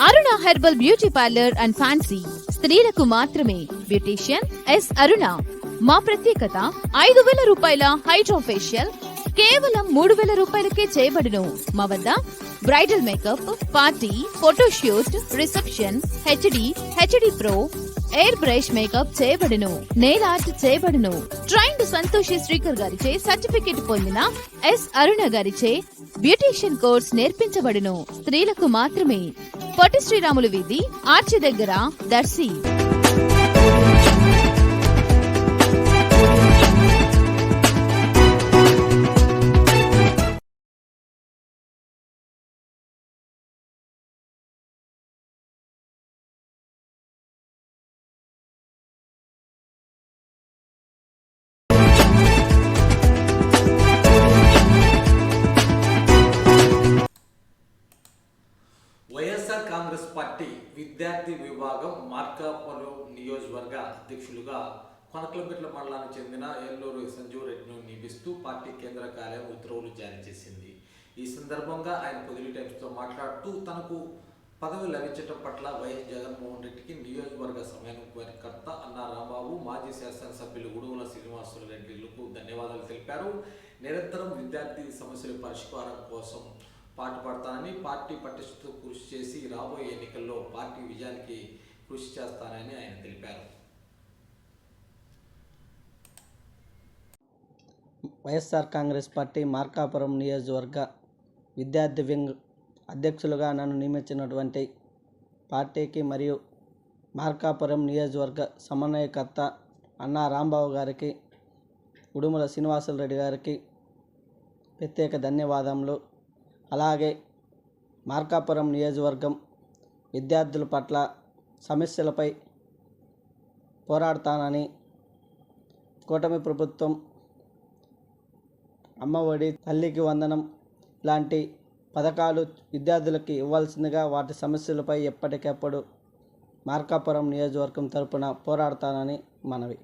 Aruna herbal beauty parlour and fancy. స్త్రీలకు మాత్రమే. Beautician S Aruna. మా ప్రత్యేకత ఐదు వేల రూపాయల హైడ్రో ఫేషియల్ కేవలం మూడు వేల రూపాయలకే చేయబడును. మా వద్ద bridal makeup party photoshoot reception HD HD pro air brush makeup చేయబడును నెయిల్ ఆర్ట్ చేయబడును. ట్రైన్డ్ సంతోషి శ్రీకర్ గారిచే సర్టిఫికెట్ పొందిన ఎస్ అరుణ గారిచే బ్యూటీషియన్ కోర్స్ నేర్పించబడును. స్త్రీలకు మాత్రమే. పొట్టి శ్రీరాములు వీధి ఆర్చి దగ్గర దర్శి. కాంగ్రెస్ పార్టీ విద్యార్థి విభాగం మార్కాపురం నియోజకవర్గ అధ్యక్షులుగా కొనకలబెట్ల మండలానికి చెందిన ఎల్లూరు సంజీవ్ రెడ్డిని నియమిస్తూ పార్టీ కేంద్ర కార్యాలయం ఉత్తర్వులు జారీ చేసింది. ఈ సందర్భంగా ఆయన పొదిలి టైమ్స్తో మాట్లాడుతూ తనకు పదవి లభించడం పట్ల వైఎస్ జగన్మోహన్ రెడ్డికి నియోజకవర్గ సమన్వయకర్త అన్న రాంబాబు మాజీ శాసనసభ్యులు గుడుగుల శ్రీనివాసులు రెడ్డిలకు ధన్యవాదాలు తెలిపారు. నిరంతరం విద్యార్థి సమస్యల పరిష్కారం కోసం పాటుపడతానని పార్టీ పటిష్టతో కృషి చేసి రాబోయే ఎన్నికల్లో పార్టీ విజయానికి కృషి చేస్తానని ఆయన తెలిపారు. వైఎస్ఆర్ కాంగ్రెస్ పార్టీ మార్కాపురం నియోజకవర్గ విద్యార్థి వింగ్ అధ్యక్షులుగా నన్ను నియమించినటువంటి పార్టీకి మరియు మార్కాపురం నియోజకవర్గ సమన్వయకర్త అన్నా రాంబాబు గారికి ఉడుమల శ్రీనివాసులు రెడ్డి గారికి ప్రత్యేక ధన్యవాదములు. అలాగే మార్కాపురం నియోజకవర్గం విద్యార్థుల పట్ల సమస్యలపై పోరాడతానని కూటమి ప్రభుత్వం అమ్మఒడి తల్లికి వందనం లాంటి పథకాలు విద్యార్థులకి ఇవ్వాల్సిందిగా వాటి సమస్యలపై ఎప్పటికప్పుడు మార్కాపురం నియోజకవర్గం తరపున పోరాడతానని మనవి.